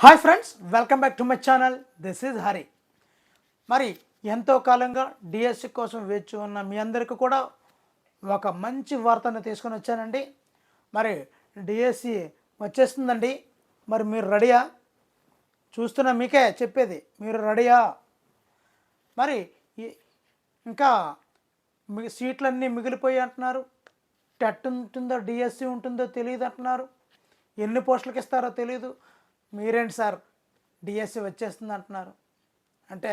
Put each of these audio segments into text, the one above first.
Hi friends welcome back to my channel this is Hari మరి ఎంతో కాలంగా DSC కోసం వేచి ఉన్న మీ అందరికీ కూడా ఒక మంచి వార్తను తీసుకొని వచ్చానండి. మరి డిఎస్సి వచ్చేస్తుందండి. మరి మీరు రెడీయా? చూస్తున్న మీకే చెప్పేది మీరు రెడీయా? మరి ఇంకా మీ సీట్లన్నీ మిగిలిపోయి అంటున్నారు. టెట్ ఉంటుందో డిఎస్సి ఉంటుందో తెలియదు అంటున్నారు. ఎన్ని పోస్టులకు ఇస్తారో తెలియదు మీరేంటి సార్? డిఎస్సి వచ్చేస్తుంది అంటున్నారు. అంటే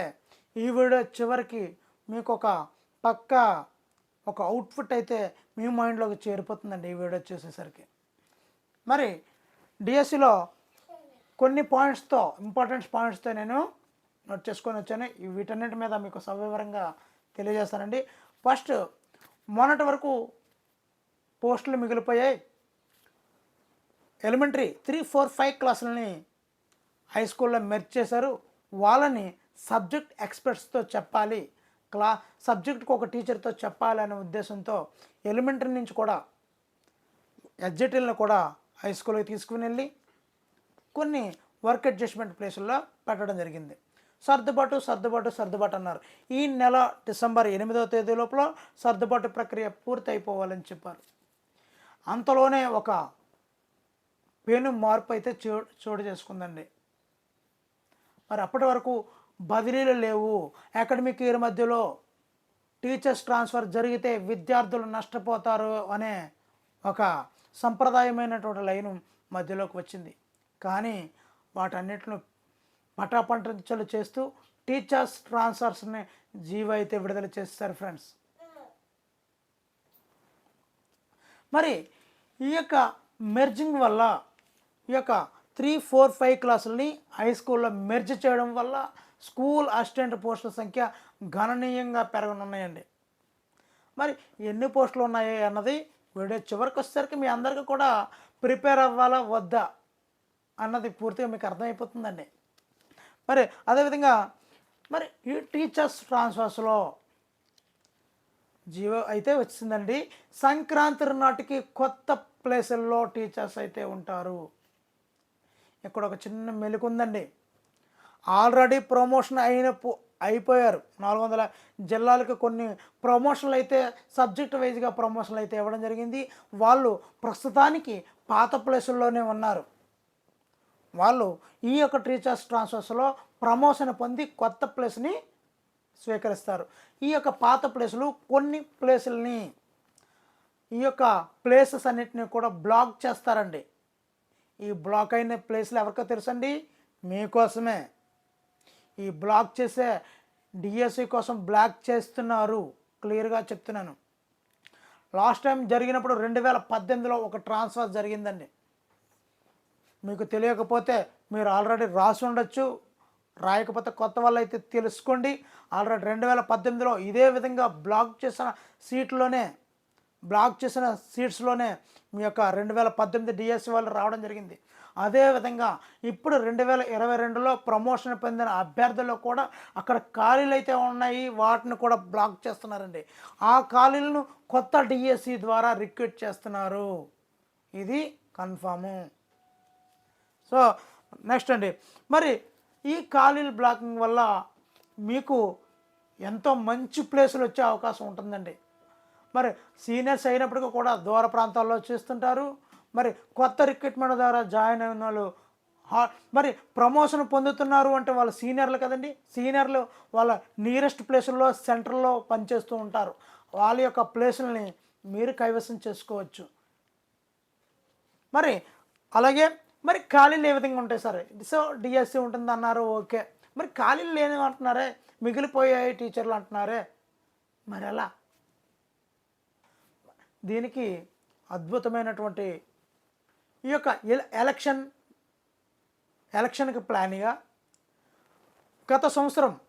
ఈ వీడియో చివరికి మీకు ఒక పక్క ఒక అవుట్పుట్ అయితే మీ మైండ్లోకి చేరిపోతుందండి ఈ వీడియో చూసేసరికి. మరి డిఎస్సిలో కొన్ని పాయింట్స్తో ఇంపార్టెంట్ పాయింట్స్తో నేను నోట్ చేసుకొని వచ్చాను. వీటన్నిటి మీద మీకు సవివరంగా తెలియజేస్తానండి. ఫస్ట్ మొన్నటి వరకు పోస్టులు మిగిలిపోయాయి. ఎలిమెంటరీ త్రీ ఫోర్ ఫైవ్ క్లాసులని హై స్కూల్లో మెర్చ్ చేశారు. వాళ్ళని సబ్జెక్ట్ ఎక్స్పర్ట్స్తో చెప్పాలి. క్లా సబ్జెక్ట్కి ఒక టీచర్తో చెప్పాలి అనే ఉద్దేశంతో ఎలిమెంటరీ నుంచి కూడా ఎడ్జెటీలను కూడా హై స్కూల్కి తీసుకుని వెళ్ళి కొన్ని వర్క్ అడ్జస్ట్మెంట్ ప్లేసుల్లో పెట్టడం జరిగింది. సర్దుబాటు సర్దుబాటు సర్దుబాటు అన్నారు. ఈ నెల డిసెంబర్ ఎనిమిదవ తేదీ లోపల సర్దుబాటు ప్రక్రియ పూర్తి అయిపోవాలని చెప్పారు. అంతలోనే ఒక పేను మార్పు అయితే చో చోటు చేసుకుందండి. మరి అప్పటి వరకు బదిలీలు లేవు. అకాడమిక్ ఇయర్ మధ్యలో టీచర్స్ ట్రాన్స్ఫర్ జరిగితే విద్యార్థులు నష్టపోతారు అనే ఒక సంప్రదాయమైనటువంటి లైను మధ్యలోకి వచ్చింది. కానీ వాటన్నిటిని పటాపంటలు చేస్తూ టీచర్స్ ట్రాన్స్ఫర్స్ని జీవో అయితే విడుదల చేస్తారు ఫ్రెండ్స్. మరి ఈ యొక్క మెర్జింగ్ వల్ల ఈ యొక్క త్రీ ఫోర్ ఫైవ్ క్లాసులని హై స్కూల్లో మెర్జ్ చేయడం వల్ల స్కూల్ అసిస్టెంట్ పోస్టుల సంఖ్య గణనీయంగా పెరగనున్నాయండి. మరి ఎన్ని పోస్టులు ఉన్నాయి అన్నది వీడియో చివరికి వచ్చేసరికి మీ అందరికీ కూడా ప్రిపేర్ అవ్వాలా వద్దా అన్నది పూర్తిగా మీకు అర్థమైపోతుందండి. మరి అదేవిధంగా మరి ఈ టీచర్స్ ట్రాన్స్ఫర్స్లో జీవో అయితే వచ్చిందండి. సంక్రాంతి నాటికి కొత్త ప్లేసుల్లో టీచర్స్ అయితే ఉంటారు. ఇక్కడ ఒక చిన్న మెలుకుందండి. ఆల్రెడీ ప్రమోషన్ అయిన పో- అయిపోయారు. నాలుగు వందల జిల్లాలకు కొన్ని ప్రమోషన్లు అయితే సబ్జెక్ట్ వైజ్గా ప్రమోషన్లు అయితే ఇవ్వడం జరిగింది. వాళ్ళు ప్రస్తుతానికి పాత ప్లేసుల్లోనే ఉన్నారు. వాళ్ళు ఈ యొక్క టీచర్స్ ట్రాన్స్ఫర్స్లో ప్రమోషన్ పొంది కొత్త ప్లేస్ని స్వీకరిస్తారు. ఈ యొక్క పాత ప్లేసులు కొన్ని ప్లేసుల్ని ఈ యొక్క ప్లేసెస్ అన్నిటిని కూడా బ్లాక్ చేస్తారండి. ఈ బ్లాక్ అయిన ప్లేస్లు ఎవరికో తెలుసండి? మీకోసమే. ఈ బ్లాక్ చేసే డిఎస్సి కోసం బ్లాక్ చేస్తున్నారు. క్లియర్గా చెప్తున్నాను. లాస్ట్ టైం జరిగినప్పుడు రెండు వేల పద్దెనిమిదిలో ఒక ట్రాన్స్ఫర్ జరిగిందండి. మీకు తెలియకపోతే మీరు ఆల్రెడీ రాసి ఉండొచ్చు. రాయకపోతే కొత్త వాళ్ళు అయితే తెలుసుకోండి. ఆల్రెడీ రెండు వేల పద్దెనిమిదిలో ఇదే విధంగా బ్లాక్ చేసిన సీట్లోనే బ్లాక్ చేసిన సీట్స్లోనే మీ యొక్క రెండు వేల పద్దెనిమిది డిఎస్సి వాళ్ళు రావడం జరిగింది. అదేవిధంగా ఇప్పుడు రెండు వేల ఇరవై రెండులో ప్రమోషన్ పొందిన అభ్యర్థులు కూడా అక్కడ ఖాళీలు అయితే ఉన్నాయి వాటిని కూడా బ్లాక్ చేస్తున్నారండి. ఆ ఖాళీలను కొత్త డిఎస్సి ద్వారా రిక్రూట్ చేస్తున్నారు. ఇది కన్ఫాము. సో నెక్స్ట్ అండి. మరి ఈ ఖాళీలు బ్లాకింగ్ వల్ల మీకు ఎంతో మంచి ప్లేసులు వచ్చే అవకాశం ఉంటుందండి. మరి సీనియర్స్ అయినప్పటికీ కూడా దూర ప్రాంతాల్లో చేస్తుంటారు. మరి కొత్త రిక్రూట్మెంట్ ద్వారా జాయిన్ అయిన వాళ్ళు మరి ప్రమోషన్ పొందుతున్నారు అంటే వాళ్ళ సీనియర్లు కదండి. సీనియర్లు వాళ్ళ నియరెస్ట్ ప్లేసుల్లో సెంటర్లో పనిచేస్తూ ఉంటారు. వాళ్ళ యొక్క ప్లేసుల్ని మీరు కైవసం చేసుకోవచ్చు. మరి అలాగే మరి ఖాళీలు ఏ విధంగా ఉంటాయి సరే? సో డిఎస్సి ఉంటుంది అన్నారు ఓకే. మరి ఖాళీలు లేని అంటున్నారే మిగిలిపోయాయి టీచర్లు అంటున్నారే మరి ఎలా? దీనికి అద్భుతమైనటువంటి ఈ యొక్క ఎలక్షన్ ఎలక్షన్కి ప్లాన్గా గత సంవత్సరం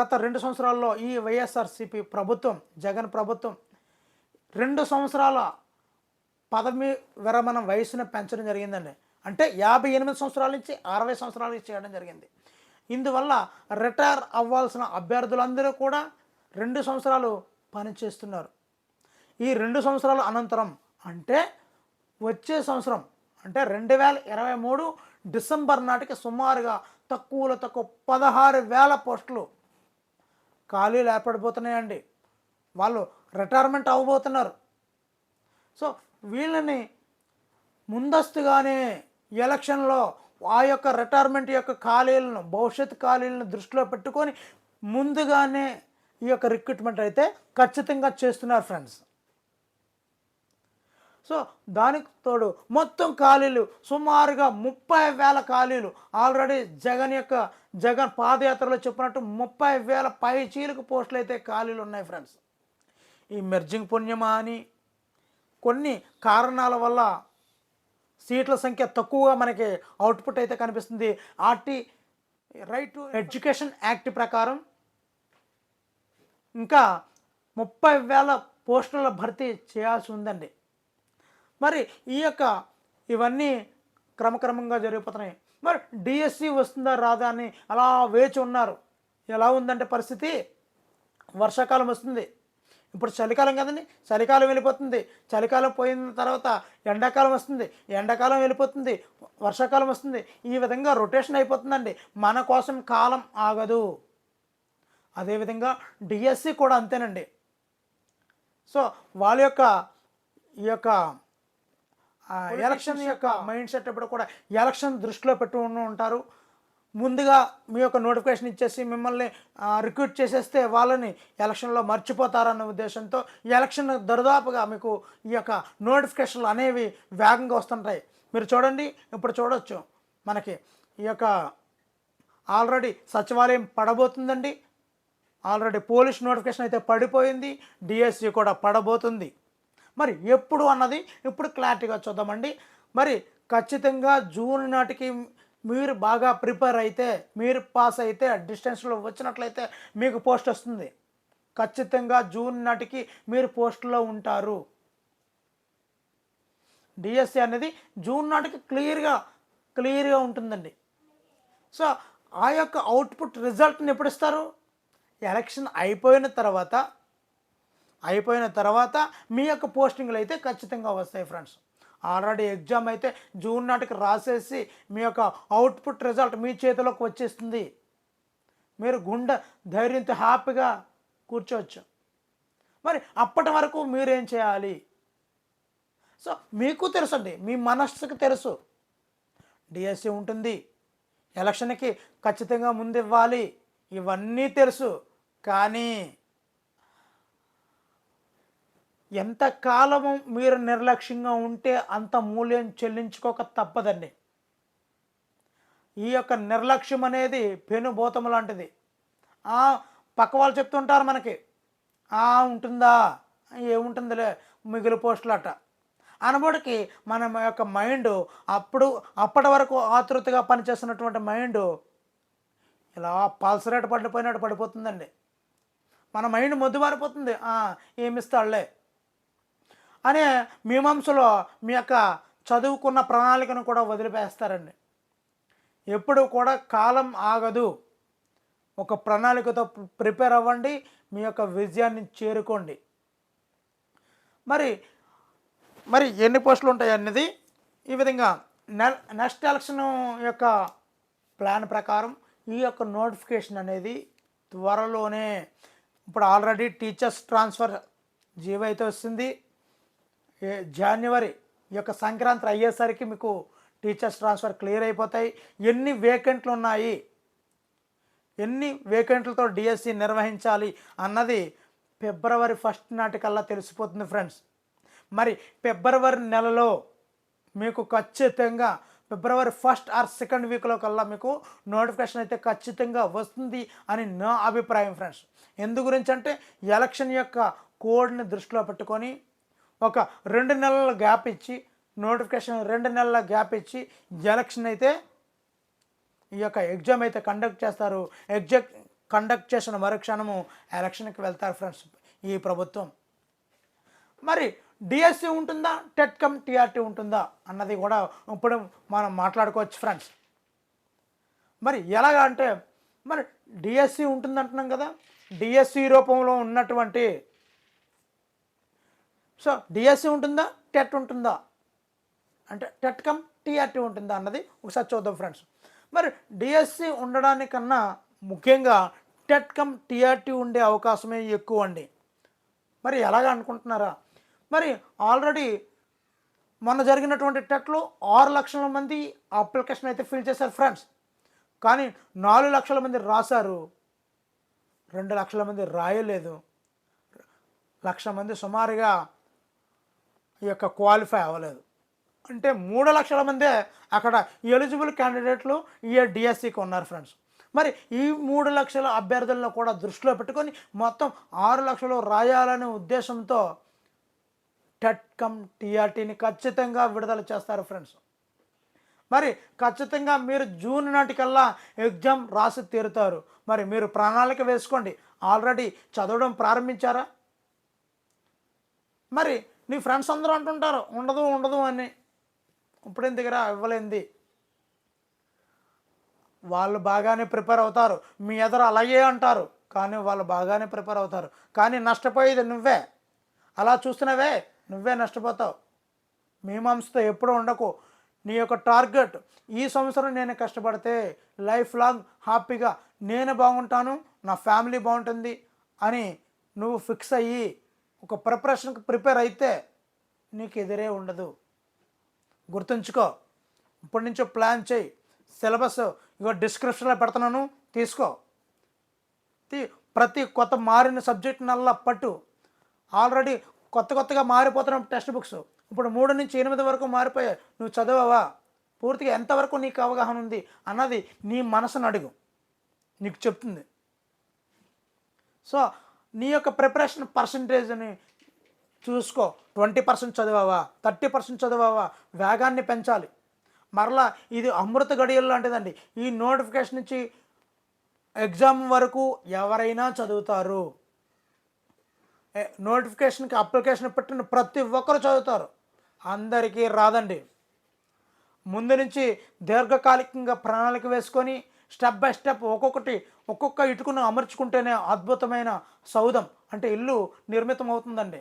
గత రెండు సంవత్సరాల్లో ఈ వైఎస్ఆర్సిపి ప్రభుత్వం జగన్ ప్రభుత్వం రెండు సంవత్సరాల పదవి విరమణ వయసును పెంచడం జరిగిందండి. అంటే యాభై ఎనిమిది సంవత్సరాల నుంచి అరవై సంవత్సరాలకి చేయడం జరిగింది. ఇందువల్ల రిటైర్ అవ్వాల్సిన అభ్యర్థులందరూ కూడా రెండు సంవత్సరాలు పనిచేస్తున్నారు. ఈ రెండు సంవత్సరాల అనంతరం అంటే వచ్చే సంవత్సరం అంటే రెండు వేల ఇరవై మూడు డిసెంబర్ నాటికి సుమారుగా తక్కువలో తక్కువ పదహారు వేల పోస్టులు ఖాళీలు ఏర్పడిపోతున్నాయండి. వాళ్ళు రిటైర్మెంట్ అవ్వబోతున్నారు. సో వీళ్ళని ముందస్తుగానే ఎలక్షన్లో ఆ యొక్క రిటైర్మెంట్ యొక్క ఖాళీలను భవిష్యత్ ఖాళీలను దృష్టిలో పెట్టుకొని ముందుగానే ఈ యొక్క రిక్రూట్మెంట్ అయితే ఖచ్చితంగా చేస్తున్నారు ఫ్రెండ్స్ సో దానికి తోడు మొత్తం ఖాళీలు సుమారుగా ముప్పై వేల ఖాళీలు. ఆల్రెడీ జగన్ యొక్క జగన్ పాదయాత్రలో చెప్పినట్టు ముప్పై వేల పై చీలకు పోస్టులు అయితే ఖాళీలు ఉన్నాయి ఫ్రెండ్స్ ఈ మెర్జింగ్ పుణ్యమా అని కొన్ని కారణాల వల్ల సీట్ల సంఖ్య తక్కువగా మనకి అవుట్పుట్ అయితే కనిపిస్తుంది. RT right to education act ప్రకారం ఇంకా ముప్పై వేల పోస్టుల భర్తీ చేయాల్సి ఉందండి. మరి ఈ యొక్క ఇవన్నీ క్రమక్రమంగా జరిగిపోతున్నాయి. మరి డిఎస్సి వస్తుందా రాదా అని అలా వేచి ఉన్నారు. ఎలా ఉందంటే పరిస్థితి? వర్షాకాలం వస్తుంది. ఇప్పుడు చలికాలం కదండి. చలికాలం వెళ్ళిపోతుంది. చలికాలం పోయిన తర్వాత ఎండాకాలం వస్తుంది. ఎండాకాలం వెళ్ళిపోతుంది. వర్షాకాలం వస్తుంది. ఈ విధంగా రొటేషన్ అయిపోతుందండి. మన కోసం కాలం ఆగదు. అదేవిధంగా డిఎస్సి కూడా అంతేనండి. సో వాళ్ళ యొక్క ఈ యొక్క ఎలక్షన్ యొక్క మైండ్ సెట్ ఎప్పుడు కూడా ఎలక్షన్ దృష్టిలో పెట్టుకుని ఉంటారు. ముందుగా మీ యొక్క నోటిఫికేషన్ ఇచ్చేసి మిమ్మల్ని రిక్రూట్ చేసేస్తే వాళ్ళని ఎలక్షన్లో మర్చిపోతారన్న ఉద్దేశంతో ఈ ఎలక్షన్ దరిదాపుగా మీకు ఈ యొక్క నోటిఫికేషన్లు అనేవి వేగంగా వస్తుంటాయి. మీరు చూడండి ఇప్పుడు చూడొచ్చు మనకి ఈ యొక్క ఆల్రెడీ సచివాలయం పడబోతుందండి. ఆల్రెడీ పోలీస్ నోటిఫికేషన్ అయితే పడిపోయింది డిఎస్సి కూడా పడబోతుంది. మరి ఎప్పుడు అన్నది ఇప్పుడు క్లారిటీగా చూద్దామండి. మరి ఖచ్చితంగా జూన్ నాటికి మీరు బాగా ప్రిపేర్ అయితే మీరు పాస్ అయితే డిస్టెన్స్లో వచ్చినట్లయితే మీకు పోస్ట్ వస్తుంది. ఖచ్చితంగా జూన్ నాటికి మీరు పోస్ట్లో ఉంటారు. డిఎస్సి అనేది జూన్ నాటికి క్లియర్గా క్లియర్గా ఉంటుందండి. సో ఆ యొక్క అవుట్పుట్ రిజల్ట్ని ఎప్పుడు ఇస్తారు? ఎలక్షన్ అయిపోయిన తర్వాత అయిపోయిన తర్వాత మీ యొక్క పోస్టింగ్లు అయితే ఖచ్చితంగా వస్తాయి ఫ్రెండ్స్. ఆల్రెడీ ఎగ్జామ్ అయితే జూన్ నాటికి రాసేసి మీ యొక్క అవుట్పుట్ రిజల్ట్ మీ చేతిలోకి వచ్చేస్తుంది. మీరు గుండె ధైర్యంతో హ్యాపీగా కూర్చోవచ్చు. మరి అప్పటి వరకు మీరేం చేయాలి? సో మీకు తెలుసండి మీ మనస్సుకు తెలుసు. డిఎస్సి ఉంటుంది. ఎలక్షన్కి ఖచ్చితంగా ముందు ఇవ్వాలి. ఇవన్నీ తెలుసు. కానీ ఎంత కాలము మీరు నిర్లక్ష్యంగా ఉంటే అంత మూల్యం చెల్లించుకోక తప్పదండి. ఈ యొక్క నిర్లక్ష్యం అనేది పెనుభూతం లాంటిది. ఆ, పక్క వాళ్ళు చెప్తుంటారు మనకి "ఆ, ఉంటుందా? ఏముంటుందిలే? మిగిలి పోస్టులు అట అనబడికి మన యొక్క మైండ్ అప్పుడు అప్పటి వరకు ఆతృతగా పనిచేస్తున్నటువంటి మైండ్ ఇలా పల్సరేట్ పడిపోయినట్టు పడిపోతుందండి. మన మైండ్ మొద్దు మారిపోతుంది. ఏమిస్తాడులే అనే మీమాంసలో మీ యొక్క చదువుకున్న ప్రణాళికను కూడా వదిలిపేస్తారండి. ఎప్పుడు కూడా కాలం ఆగదు. ఒక ప్రణాళికతో ప్రిపేర్ అవ్వండి మీ యొక్క విజయాన్ని చేరుకోండి. మరి మరి ఎన్ని పోస్టులు ఉంటాయి అనేది ఈ విధంగా నె నెక్స్ట్ ఎలక్షన్ యొక్క ప్లాన్ ప్రకారం ఈ యొక్క నోటిఫికేషన్ అనేది త్వరలోనే. ఇప్పుడు ఆల్రెడీ టీచర్స్ ట్రాన్స్ఫర్ జీవో అయితే వస్తుంది. జనవరి యొక్క సంక్రాంతి అయ్యేసరికి మీకు టీచర్స్ ట్రాన్స్ఫర్ క్లియర్ అయిపోతాయి. ఎన్ని వేకెంట్లు ఉన్నాయి? ఎన్ని వేకెంట్లతో డిఎస్సి నిర్వహించాలి అన్నది ఫిబ్రవరి ఫస్ట్ నాటికల్లా తెలిసిపోతుంది ఫ్రెండ్స్ మరి ఫిబ్రవరి నెలలో మీకు ఖచ్చితంగా ఫిబ్రవరి ఫస్ట్ ఆర్ సెకండ్ వీక్లో కల్లా మీకు నోటిఫికేషన్ అయితే ఖచ్చితంగా వస్తుంది అని నా అభిప్రాయం ఫ్రెండ్స్ ఎందు గురించి అంటే ఎలక్షన్ యొక్క కోడ్ని దృష్టిలో పెట్టుకొని ఒక రెండు నెలల గ్యాప్ ఇచ్చి నోటిఫికేషన్ రెండు నెలల గ్యాప్ ఇచ్చి ఎలక్షన్ అయితే ఈ యొక్క ఎగ్జామ్ అయితే కండక్ట్ చేస్తారు. ఎగ్జామ్ కండక్ట్ చేసిన మరుక్షణము ఎలక్షన్కి వెళ్తారు ఫ్రెండ్స్ ఈ ప్రభుత్వం. మరి డిఎస్సి ఉంటుందా? టెట్ కమ్ టీఆర్టీ ఉంటుందా? అన్నది కూడా ఇప్పుడు మనం మాట్లాడుకోవచ్చు ఫ్రెండ్స్. మరి ఎలాగా అంటే మరి డిఎస్సి ఉంటుంది అంటున్నాం కదా? డిఎస్సి రూపంలో ఉన్నటువంటి సో డిఎస్సి ఉంటుందా? టెట్ ఉంటుందా? అంటే టెట్ కమ్ టీఆర్టీ ఉంటుందా అన్నది ఒకసారి చూద్దాం ఫ్రెండ్స్. మరి డిఎస్సి ఉండడానికన్నా ముఖ్యంగా టెట్ కమ్ టీఆర్టీ ఉండే అవకాశమే ఎక్కువ అండి. మరి ఎలాగ అనుకుంటున్నారా? మరి ఆల్రెడీ మొన్న జరిగినటువంటి టెట్లో ఆరు లక్షల మంది అప్లికేషన్ అయితే ఫిల్ చేశారు ఫ్రెండ్స్. కానీ నాలుగు లక్షల మంది రాశారు. రెండు లక్షల మంది రాయలేదు. లక్ష మంది సుమారుగా యొక్క క్వాలిఫై అవ్వలేదు. అంటే మూడు లక్షల మందే అక్కడ ఎలిజిబుల్ క్యాండిడేట్లు ఈ డిఎస్సికి ఉన్నారు ఫ్రెండ్స్ మరి ఈ మూడు లక్షల అభ్యర్థులను కూడా దృష్టిలో పెట్టుకొని మొత్తం ఆరు లక్షలు రాయాలనే ఉద్దేశంతో టెట్ కమ్ టీఆర్టీని ఖచ్చితంగా విడుదల చేస్తారు ఫ్రెండ్స్ మరి ఖచ్చితంగా మీరు జూన్ నాటికల్లా ఎగ్జామ్ రాసి తీరుతారు. మరి మీరు ప్రణాళిక వేసుకోండి. ఆల్రెడీ చదవడం ప్రారంభించారా? మరి నీ ఫ్రెండ్స్ అందరూ అంటుంటారు ఉండదు ఉండదు అని. ఇప్పుడు దగ్గర? ఇవ్వలేంది. వాళ్ళు బాగానే ప్రిపేర్ అవుతారు. మీ ఎదురు అలాగే అంటారు. కానీ వాళ్ళు బాగానే ప్రిపేర్ అవుతారు. కానీ నష్టపోయేది నువ్వే. అలా చూస్తున్నావే? నువ్వే నష్టపోతావు. మీమాంసతో ఎప్పుడూ ఉండకు. నీ యొక్క టార్గెట్ ఈ సంవత్సరం నేను కష్టపడితే లైఫ్ లాంగ్ హ్యాపీగా నేను బాగుంటాను నా ఫ్యామిలీ బాగుంటుంది అని నువ్వు ఫిక్స్ అయ్యి ఒక ప్రిపరేషన్కి ప్రిపేర్ అయితే నీకు ఎదురే ఉండదు. గుర్తుంచుకో ఇప్పటి నుంచో ప్లాన్ చేయి. సిలబస్ ఇగో డిస్క్రిప్షన్లో పెడుతున్నాను తీసుకో. ప్రతి కొత్త మారిన సబ్జెక్ట్ నల్లా పట్టు. ఆల్రెడీ కొత్త కొత్తగా మారిపోతున్నాం టెక్స్ట్ బుక్స్. ఇప్పుడు మూడు నుంచి ఎనిమిది వరకు మారిపోయాయి. నువ్వు చదవవా? పూర్తిగా ఎంతవరకు నీకు అవగాహన ఉంది అన్నది నీ మనసును అడుగు. నీకు చెప్తుంది. సో నీ యొక్క ప్రిపరేషన్ పర్సంటేజ్ని చూసుకో. ట్వంటీ పర్సెంట్ చదివావా? థర్టీ పర్సెంట్ చదివావా? వేగాన్ని పెంచాలి. మరలా ఇది అమృత గడియలు లాంటిదండి. ఈ నోటిఫికేషన్ నుంచి ఎగ్జామ్ వరకు ఎవరైనా చదువుతారు. నోటిఫికేషన్కి అప్లికేషన్ పెట్టిన ప్రతి ఒక్కరు చదువుతారు. అందరికీ రాదండి. ముందు నుంచి దీర్ఘకాలికంగా ప్రణాళిక వేసుకొని స్టెప్ బై స్టెప్ ఒక్కొక్కటి ఒక్కొక్క ఇటుకును అమర్చుకుంటేనే అద్భుతమైన సౌధం అంటే ఇల్లు నిర్మితం అవుతుందండి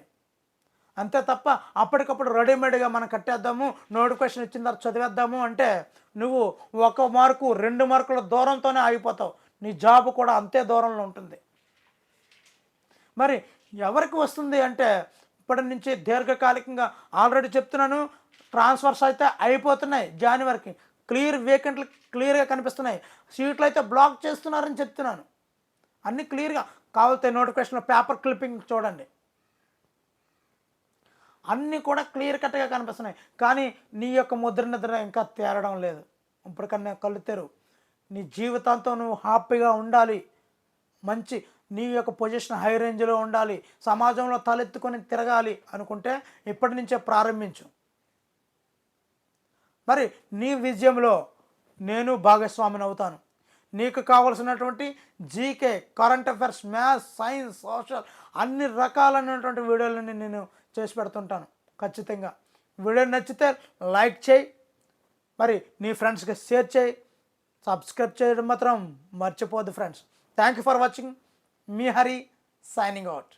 అంతే తప్ప అప్పటికప్పుడు రెడీమేడ్గా మనం కట్టేద్దాము నోటిఫికేషన్ ఇచ్చిన తర్వాత చదివేద్దాము అంటే నువ్వు ఒక మార్కు రెండు మార్కుల దూరంతోనే ఆగిపోతావు. నీ జాబ్ కూడా అంతే దూరంలో ఉంటుంది. మరి ఎవరికి వస్తుంది అంటే ఇప్పటి నుంచి దీర్ఘకాలికంగా ఆల్రెడీ చెప్తున్నాను ట్రాన్స్ఫర్స్ అయితే అయిపోతున్నాయి జనవరికి. క్లియర్ వేకెంట్లు క్లియర్గా కనిపిస్తున్నాయి. సీట్లు అయితే బ్లాక్ చేస్తున్నారని చెప్తున్నాను. అన్నీ క్లియర్గా. కావాలితే నోటిఫికేషన్ పేపర్ క్లిప్పింగ్ చూడండి. అన్నీ కూడా క్లియర్ కట్గా కనిపిస్తున్నాయి. కానీ నీ యొక్క ముద్ర నిద్ర ఇంకా తేరడం లేదు. ఇప్పటికన్నా కళ్ళు తెరు. నీ జీవితంతో నువ్వు హ్యాపీగా ఉండాలి. మంచి నీ యొక్క పొజిషన్ హై రేంజ్లో ఉండాలి. సమాజంలో తలెత్తుకొని తిరగాలి అనుకుంటే ఇప్పటి నుంచే ప్రారంభించు. మరి నీ విజయంలో నేను భాగస్వామిని అవుతాను. నీకు కావలసినటువంటి GK current affairs maths science social అన్ని రకాలైనటువంటి వీడియోలని నేను చేసి పెడుతుంటాను. ఖచ్చితంగా. వీడియో నచ్చితే లైక్ చేయి. మరి నీ ఫ్రెండ్స్కి షేర్ చేయి. సబ్స్క్రైబ్ చేయడం మాత్రం మర్చిపోద్దు friends. Thank you for watching me Hari signing out